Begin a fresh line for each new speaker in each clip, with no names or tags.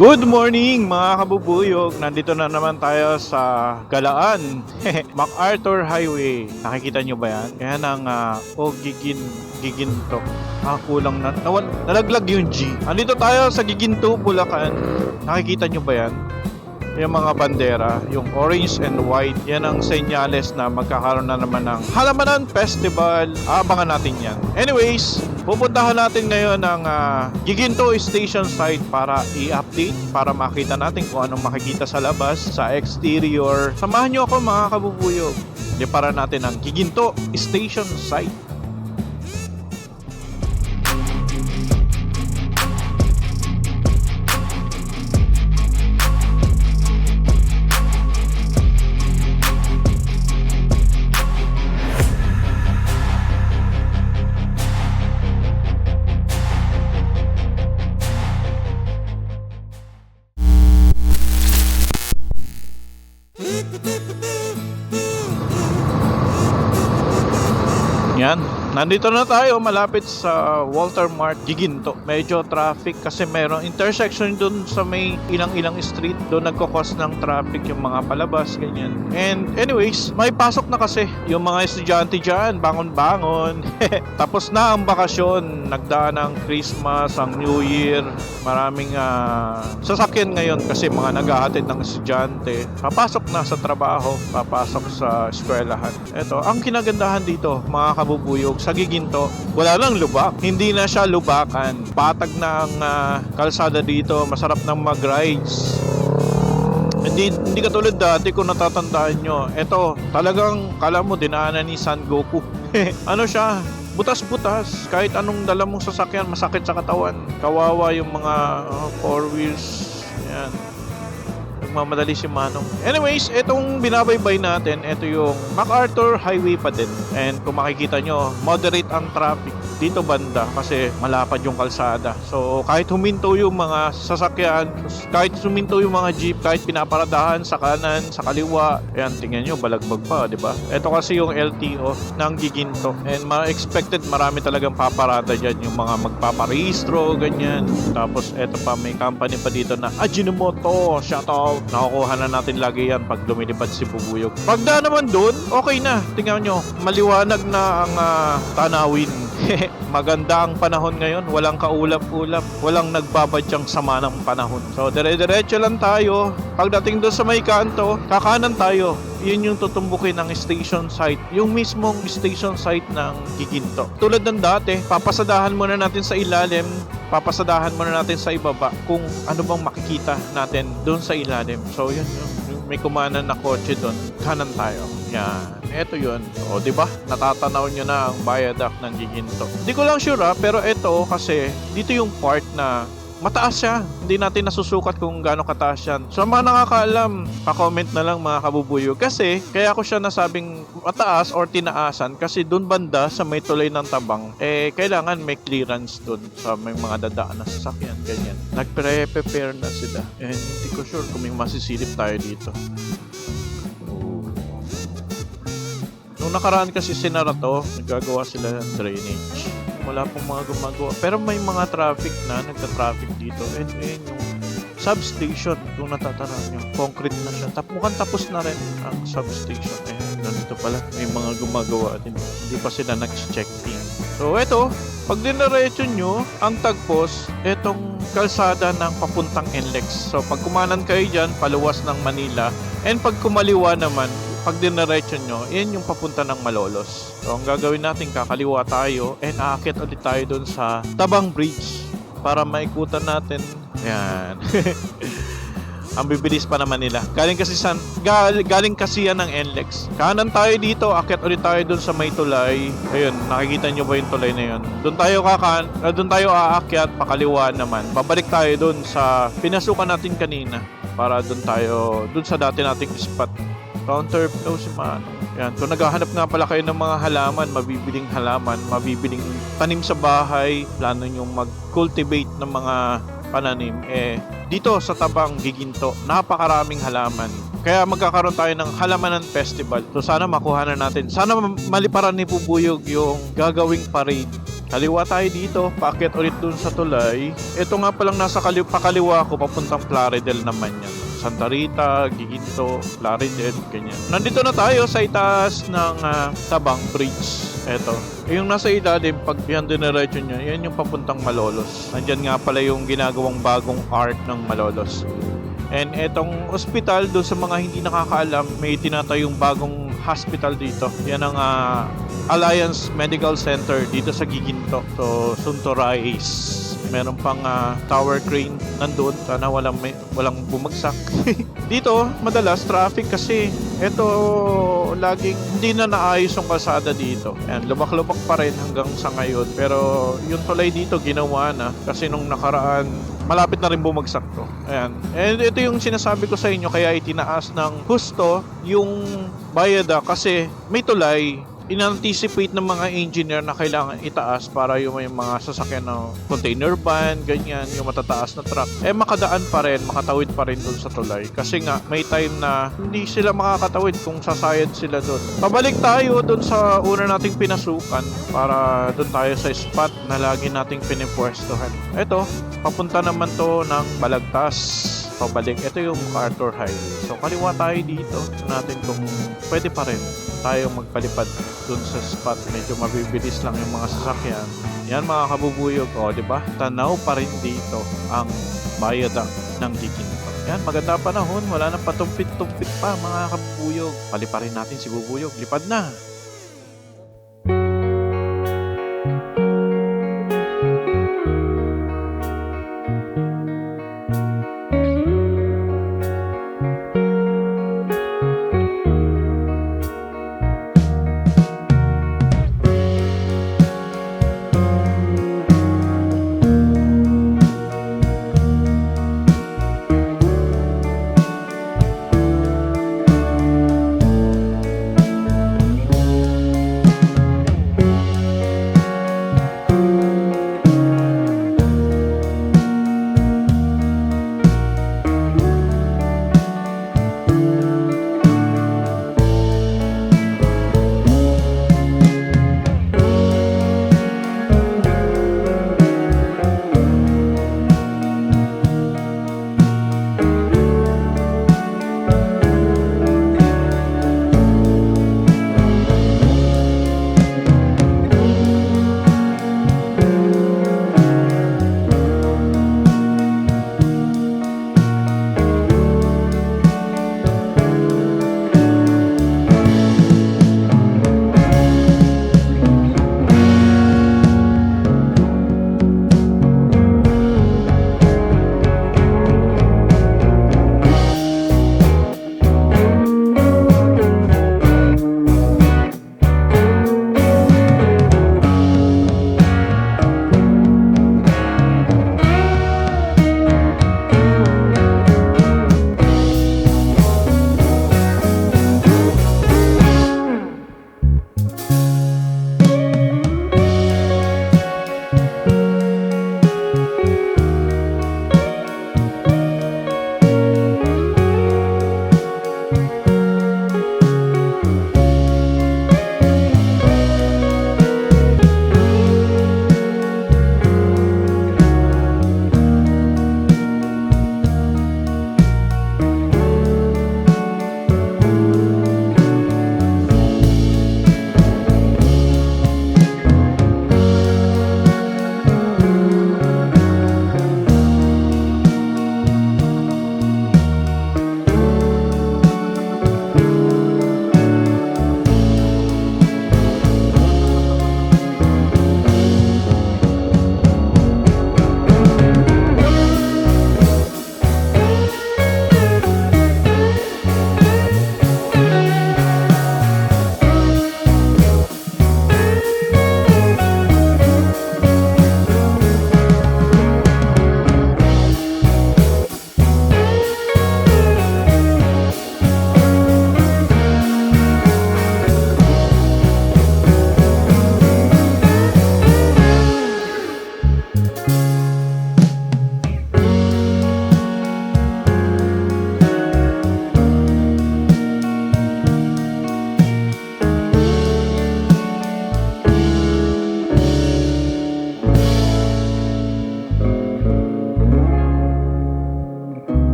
Good morning mga kabubuyog! Nandito na naman tayo sa Galaan, MacArthur Highway. Nakikita nyo ba yan? Yan ang uh, o gigin, giginto. Ah, kulang na. Nawal, nalaglag yung G. Andito tayo sa Giginto, Bulacan. Nakikita nyo ba yan? Yung mga bandera, yung orange and white, yan ang senyales na magkakaroon na naman ng Halamanan Festival. Abangan natin yan. Anyways, pupuntahan natin ngayon ang ah, Giginto Station site para i-update, para makita natin kung anong makikita sa labas, sa exterior. Samahan nyo ako mga kabubuyog. Di para natin ang Giginto Station site. Nandito na tayo malapit sa Walter Mart Giginto. Medyo traffic kasi mayroong intersection dun sa may ilang-ilang street. Doon nagkakos ng traffic yung mga palabas, ganyan. And anyways, may pasok na kasi yung mga estudyante dyan. Bangon-bangon. Tapos na ang bakasyon. Nagdaan ang Christmas, ang New Year. Maraming ah, sasakyan ngayon kasi mga nag-aatid ng estudyante. Papasok na sa trabaho, papasok sa eskwelahan. Ito, ang kinagandahan dito, mga kabubuyog, sa Giginto, wala lang lubak. Hindi na siya lubakan. Patag na ang ah, kalsada dito, masarap nang mag-rides. Hindi, hindi katulad dati kung natatandaan nyo. Ito, talagang kala mo dinaanan ni San Goku. ano siya? Butas-butas. Kahit anong dala mong sasakyan, masakit sa katawan. Kawawa yung mga uh, four wheels. Yan. Nagmamadali si Manong. Anyways, itong binabaybay natin, ito yung MacArthur Highway pa din. And kung makikita nyo, moderate ang traffic dito banda kasi malapad yung kalsada. So kahit huminto yung mga sasakyan, kahit huminto yung mga jeep, kahit pinaparadahan sa kanan, sa kaliwa, ayan, tingnan nyo, balagbag pa, di ba? Ito kasi yung LTO ng Giginto. And ma-expected marami talagang paparada dyan, yung mga magpaparehistro, ganyan. Tapos eto pa, may company pa dito na Ajinomoto, shout out. Nakukuha na natin lagi yan pag lumilipad si Bubuyog. Pagda naman dun, okay na. Tingnan nyo, maliwanag na ang ah, tanawin. Maganda ang panahon ngayon. Walang kaulap-ulap. Walang nagbabadyang sama ng panahon. So, dire-diretso lang tayo. Pagdating doon sa may kanto, kakanan tayo. Yun yung tutumbukin ng station site. Yung mismong station site ng Giginto. Tulad ng dati, papasadahan muna natin sa ilalim. Papasadahan muna natin sa ibaba kung ano bang makikita natin doon sa ilalim. So, yun yung may kumanan na kotse doon. Kanan tayo. Yan. Ito yun. O, di ba? Natatanaw nyo na ang viaduct ng Giginto. Hindi ko lang sure ah, pero ito kasi dito yung part na mataas siya. Hindi natin nasusukat kung gaano kataas yan. So, mga nakakaalam, pa-comment na lang mga kabubuyo. Kasi, kaya ko siya nasabing mataas or tinaasan kasi dun banda sa may tulay ng tabang, eh, kailangan may clearance dun sa may mga dadaan na sasakyan, ganyan. Nagpre-prepare na sila. And hindi ko sure kung may masisilip tayo dito. Nung nakaraan kasi sinara to, nagagawa sila ng drainage. Wala pong mga gumagawa. Pero may mga traffic na, nagka-traffic dito. And ayun yung substation, kung natatanaw nyo, concrete na siya. Tap, mukhang tapos na rin ang substation. Eh, nandito pala, may mga gumagawa din. Hindi pa sila nag-check in. So, eto, pag dinaretso nyo, ang tagpos, etong kalsada ng papuntang NLEX. So, pag kumanan kayo dyan, paluwas ng Manila. And pag kumaliwa naman, pag dinaretso nyo, yan yung papunta ng Malolos. So, ang gagawin natin, kakaliwa tayo and aakit ulit tayo dun sa Tabang Bridge para maikutan natin. Yan. ang bibilis pa naman nila. Galing kasi san, gal, galing kasi yan ng NLEX. Kanan tayo dito, akit ulit tayo dun sa may tulay. Ayun, nakikita nyo ba yung tulay na yun? Doon tayo kakan, uh, doon tayo aakyat, pakaliwa naman. Babalik tayo dun sa pinasukan natin kanina para doon tayo, doon sa dati nating spot. Counter flow si Mano. Yan, kung naghahanap nga pala kayo ng mga halaman, mabibiling halaman, mabibiling tanim sa bahay, plano nyo mag-cultivate ng mga pananim, eh, dito sa Tabang Giginto, napakaraming halaman. Kaya magkakaroon tayo ng Halamanan Festival. So sana makuha na natin. Sana maliparan ni Bubuyog yung gagawing parade Kaliwa tayo dito, paakyat ulit dun sa tulay. Ito nga palang nasa kali pakaliwa ko, papuntang Plaridel naman yan. Santa Rita, Giginto, Plaridel, ganyan. Nandito na tayo sa itaas ng ah, Tabang Bridge. Eto. Yung nasa ilalim, pag yan diniretso nyo, yan yung papuntang Malolos. Nandyan nga pala yung ginagawang bagong art ng Malolos. And etong ospital, doon sa mga hindi nakakaalam, may tinatayong bagong hospital dito. Yan ang ah, Alliance Medical Center dito sa Giginto. So, soon to rise. Meron pang ah, tower crane nandun. Sana walang, may, walang bumagsak. dito, madalas traffic kasi ito laging hindi na naayos yung kalsada dito. Ayan, lubak-lubak pa rin hanggang sa ngayon. Pero yung tulay dito ginawa na kasi nung nakaraan malapit na rin bumagsak to. Ayan. And ito yung sinasabi ko sa inyo kaya itinaas ng husto yung bayada kasi may tulay in-anticipate ng mga engineer na kailangan itaas para yung may mga sasakyan na container van, ganyan, yung matataas na truck, eh makadaan pa rin, makatawid pa rin doon sa tulay. Kasi nga, may time na hindi sila makakatawid kung sasayad sila doon. Pabalik tayo doon sa una nating pinasukan para doon tayo sa spot na lagi nating pinipwestohan. Ito, papunta naman to ng Balagtas pabalik. Ito yung Carter Highway. So, kaliwa tayo dito. Natin kung pwede pa rin tayo magpalipad dun sa spot. Medyo mabibilis lang yung mga sasakyan. Yan mga kabubuyog. O, di ba? Tanaw pa rin dito ang bayada ng Giginto. Yan, maganda panahon. Wala nang patumpit-tumpit pa mga kabubuyog. Paliparin natin si Bubuyog. Lipad na!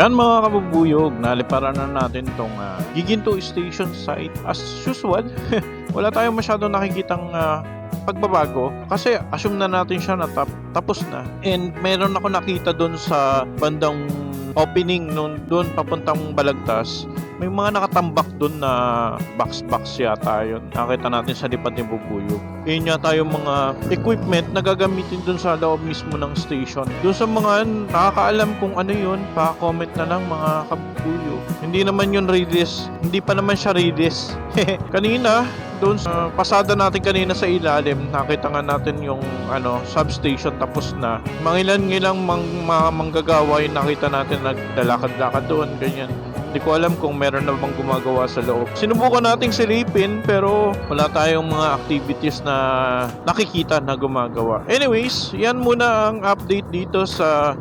Yan mga kabubuyog, naliparan na natin tong ah, Giginto Station site. As usual, wala tayong masyado nakikitang ah, pagbabago kasi assume na natin siya na tap- tapos na. And meron ako nakita doon sa bandang opening noon doon papuntang Balagtas. May mga nakatambak doon na box-box yata yun. Nakita natin sa lipat ni Bubuyog. Yun yata yung mga equipment na gagamitin doon sa loob mismo ng station. Doon sa mga nakakaalam kung ano yun, pa-comment na lang mga kabubuyog. Hindi naman yun release. Hindi pa naman siya release. Kanina, doon sa pasada natin kanina sa ilalim, nakita nga natin yung ano, substation tapos na. Mga ilan-ilang mang, mga manggagawa yung nakita natin naglalakad-lakad doon, ganyan. Hindi ko alam kung meron na bang gumagawa sa loob. Sinubukan nating silipin pero wala tayong mga activities na nakikita na gumagawa. Anyways, yan muna ang update dito sa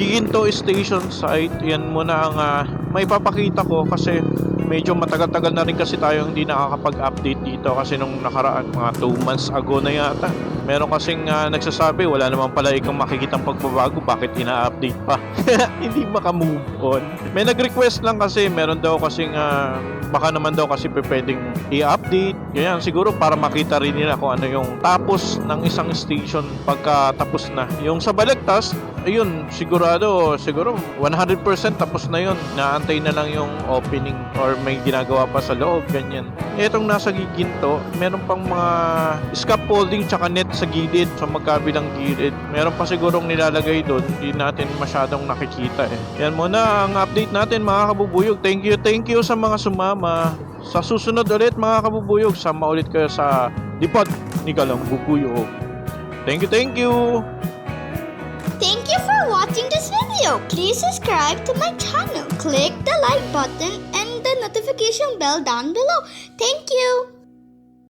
Giginto Station site. Yan muna ang ah, may papakita ko kasi medyo matagal-tagal na rin kasi tayo hindi nakakapag-update dito kasi nung nakaraan mga 2 months ago na yata. Meron kasing ah, nagsasabi wala naman pala ikang makikitang pagbabago bakit ina-update pa. hindi maka-move on. May nag-request lang kasi meron daw kasing ah, baka naman daw kasi pwedeng i-update. Ganyan siguro para makita rin nila kung ano yung tapos ng isang station pagka tapos na. Yung sa Balagtas, ayun, sigurado, siguro 100% tapos na yun. Naantay na lang yung opening or may ginagawa pa sa loob, ganyan. Etong nasa giginto, meron pang mga scaffolding tsaka net sa gilid, sa magkabilang gilid. Meron pa sigurong nilalagay doon, hindi natin masyadong nakikita eh. Yan muna ang update natin mga kabubuyog. Thank you, thank you sa mga sumama. Sa susunod ulit mga kabubuyog, sama ulit kayo sa Dipot ni Galang Bubuyog. Thank you, thank you!
Thank you for watching this video. Please subscribe to my channel. Click the like button notification bell down below. Thank you.